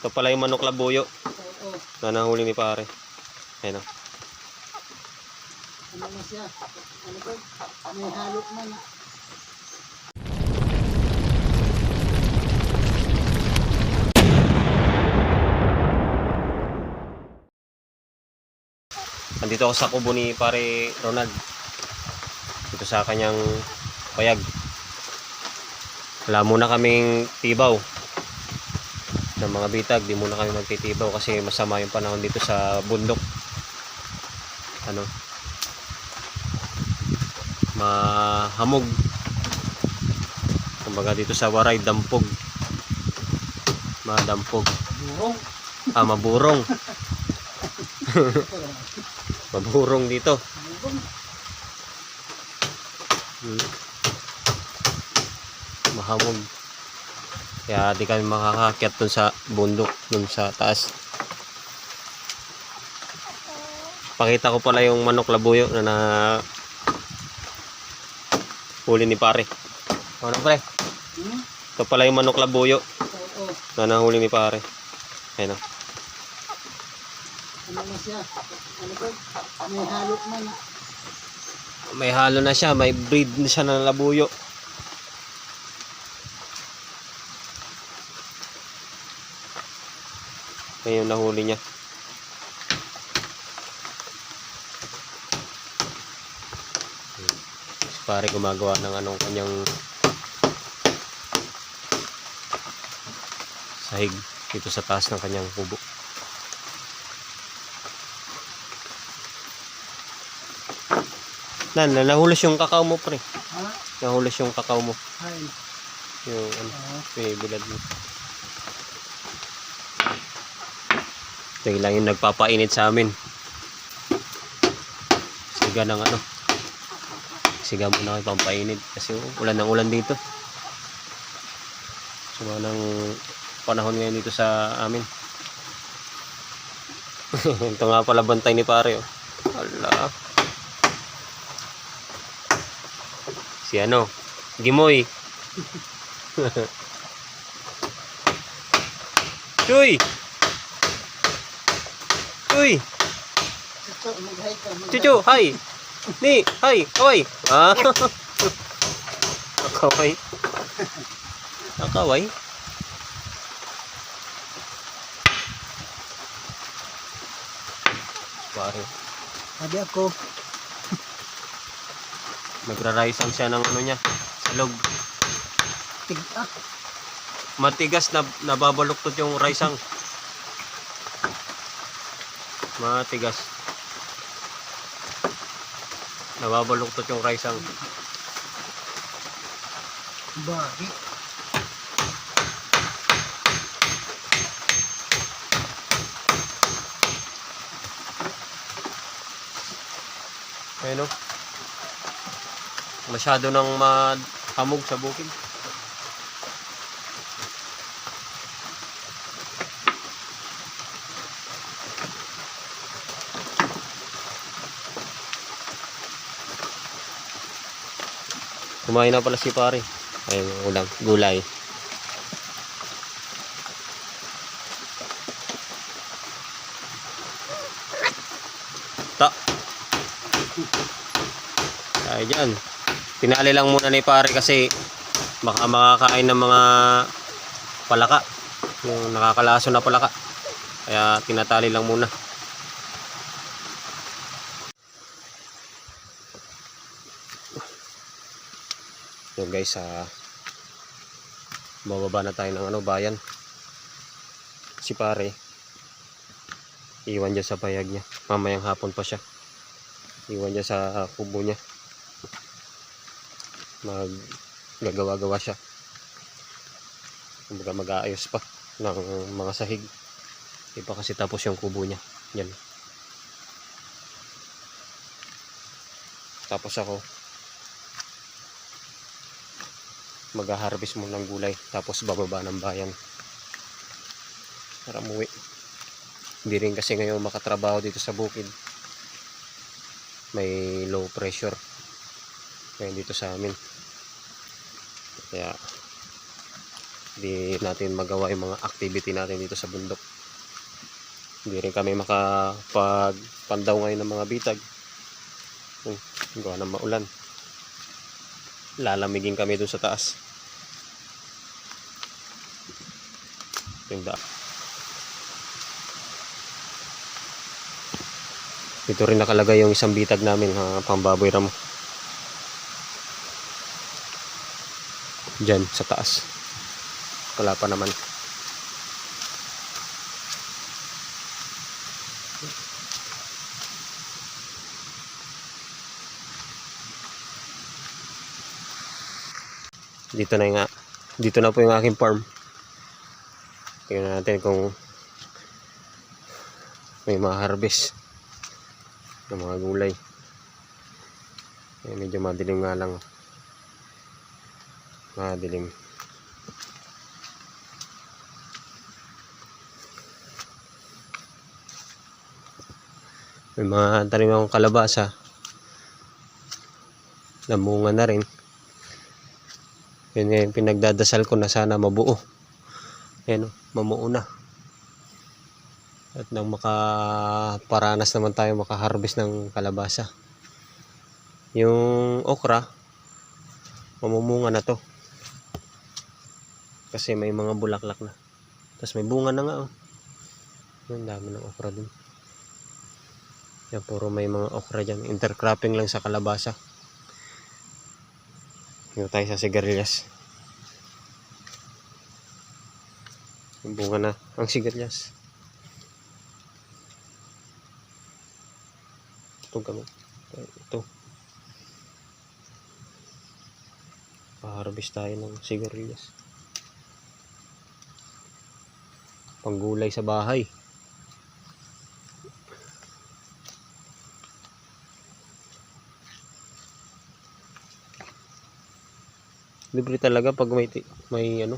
Ito pala yung manok labuyo Oo. na nahuli ni pare. Ayan o. Ano na siya? Ano ko? May halok man. Andito ako sa kubo ni pare Ronald. Dito sa kanyang payag. Wala muna kaming tibaw ng mga bitag. Di muna kami magtitibaw kasi masama yung panahon dito sa bundok. Ano? Mahamog. Kumbaga dito sa Waray, dampog. Madampog. Burong. Ah, maburong. Maburong dito. Hmm. Mahamog. Kaya di kami makakakyat dun sa bundok, dun sa taas. Pakita ko pala yung manok labuyo na na huli ni pare. Ano pre? Hmm? Ito pala yung manok labuyo Oo. na nahuli ni pare. Ayun o. Ano na siya? Ano ko? May halok man. May halo na siya, may breed na siya ng labuyo. Ayun yung nahuli niya. Si pare gumagawa ng anong kanyang sahig dito sa taas ng kanyang kubo. Nan, nahulos yung kakao mo pre. Ha? Nahulos yung kakao mo. Ay. Yung ano, Oo. pinibilad mo. Ito lang yung nagpapainit sa amin. Siga ng ano. Siga muna kayo pampainit. Kasi ulan ng ulan dito. Sama ng panahon ngayon dito sa amin. Ito nga pala bantay ni pare. Oh. Ala. Si ano? Gimoy. Chuy! Mag-hi. Chuchu, hi! Ni, hi! Kaway! Ah! Kaway. Ah, kaway. Pare, Sabi ako, nagra-rice siya ng ano niya. Salog. tig ah, Matigas na nababaluktot yung rice ang. Matigas. Nababaluktot yung rice ang. bari. Ayun o. Masyado nang mahamog sa bukid. Kumain na pala si pare. Ayun, ulam, gulay. Ta. Tayo dyan. Pinali lang muna ni pare kasi baka makakain ng mga palaka. Yung nakakalaso na palaka. Kaya tinatali lang muna. Guys, ah bababa na tayo ng ano, bayan. Si pare, iwan dyan sa payag niya. Mamayang hapon pa siya. Iwan dyan sa ah, kubo niya. Mag gagawa-gawa siya. Kumbaga mag-aayos pa ng mga sahig. Di kasi tapos yung kubo niya. Yan. Tapos ako, mag-harvest mo ng gulay tapos bababa ng bayan para muwi hindi rin kasi ngayon makatrabaho dito sa bukid may low pressure ngayon dito sa amin kaya Hindi natin magawa yung mga activity natin dito sa bundok. Hindi rin kami makapagpandaw ngayon ng mga bitag. Kung gawa ng maulan. Lalamigin kami dun sa taas. Yung daan. Dito rin nakalagay yung isang bitag namin ha, pambaboy ramo. Diyan sa taas. Wala naman. Dito na yung dito na po yung aking farm. Tingnan natin kung may ma-harvest ng mga gulay. Eh, medyo madilim nga lang. Madilim. May mga tanim akong kalabasa. Namunga na rin. Yun yung pinagdadasal ko na sana mabuo. Ayan mamuo na. At nang makaparanas naman tayo makaharvest ng kalabasa. Yung okra, mamumunga na to. Kasi may mga bulaklak na. Tapos may bunga na nga oh. Ang dami ng okra dun. Yan, puro may mga okra dyan. Intercropping lang sa kalabasa. Dito tayo sa sigarilyas. Bunga na ang sigarilyas. Ito gamot. Ito. Pa-harvest tayo ng sigarilyas. Panggulay sa bahay. Libre talaga pag may may ano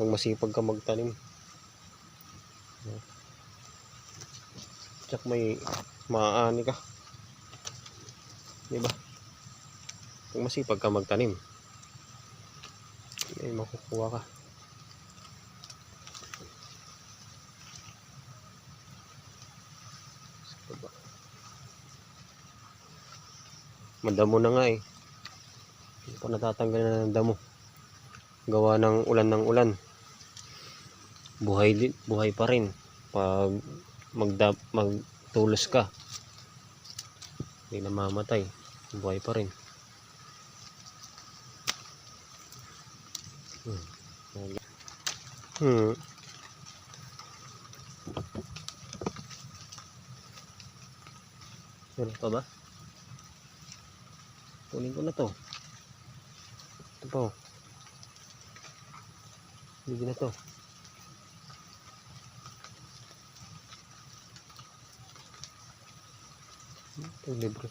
pag masipag ka magtanim. Tsak may maaani ka. Di ba? Pag masipag ka magtanim. May makukuha ka. Madamo na nga eh. Pa natatanggal na ng damo. Gawa ng ulan ng ulan. Buhay din, buhay pa rin. Pag magda, magtulos ka. Hindi na mamatay. Buhay pa rin. Hmm. Hmm. Meron pa ba? Kunin ko na to. Ito. Hindi na to. Ito libro.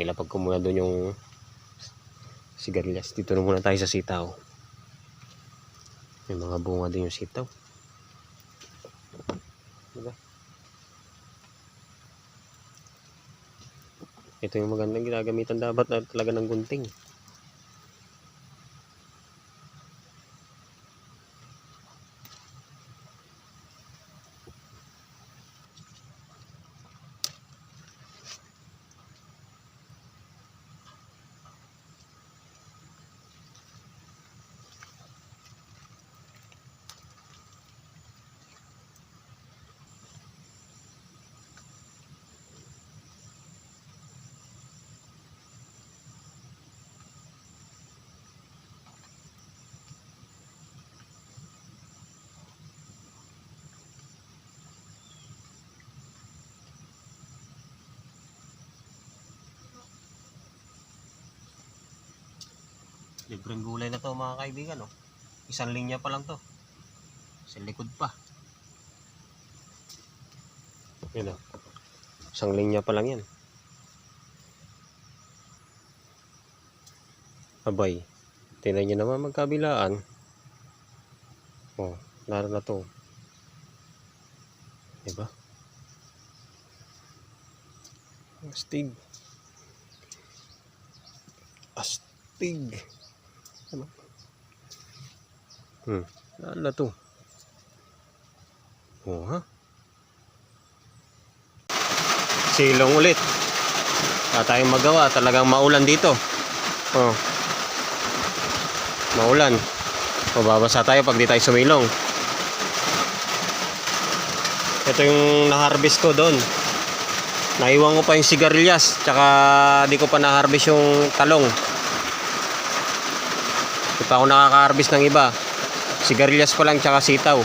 Nilapag ko muna doon yung sigarilyas. Dito na muna tayo sa sitaw. May mga bunga din yung sitaw. Diba? Ito yung magandang ginagamitan dapat na talaga ng gunting. Libreng gulay na to mga kaibigan. Oh. Isang linya pa lang to. Sa likod pa. Yun oh. Isang linya pa lang yan. Abay. Tingnan nyo naman magkabilaan. Oh, laro na to. Diba? Astig. Pig. Ano? Hmm. Ano to? Oh, ha? Silong ulit. Wala tayong magawa. Talagang maulan dito. Oh. Maulan. Mababasa tayo pag di tayo sumilong. Ito yung na-harvest ko doon. Naiwan ko pa yung sigarilyas. Tsaka di ko pa na-harvest yung talong. Di pa ako nakaka-harvest ng iba. Sigarilyas pa lang tsaka sitaw.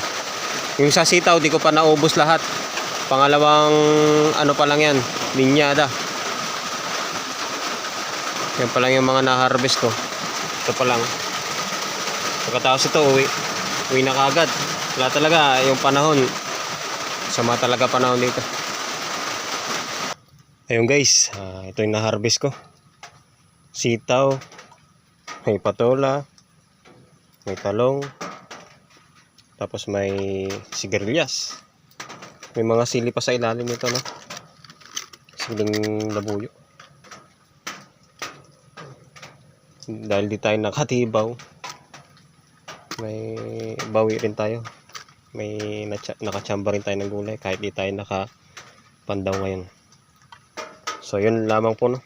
Yung sa sitaw di ko pa naubos lahat. Pangalawang ano pa lang yan. Linyada. Yan pa lang yung mga na-harvest ko. Ito pa lang. Pagkatapos ito, uwi. Uwi na kagad. Wala talaga yung panahon. Sama talaga panahon dito. Ayun guys, ah, ito yung na-harvest ko. Sitaw, may patola, may talong, tapos may sigarilyas. May mga sili pa sa ilalim nito, no? Siling labuyo. Dahil di tayo nakatibaw, may bawi rin tayo. May nakachamba rin tayo ng gulay kahit di tayo nakapandaw ngayon. So yun lamang po no.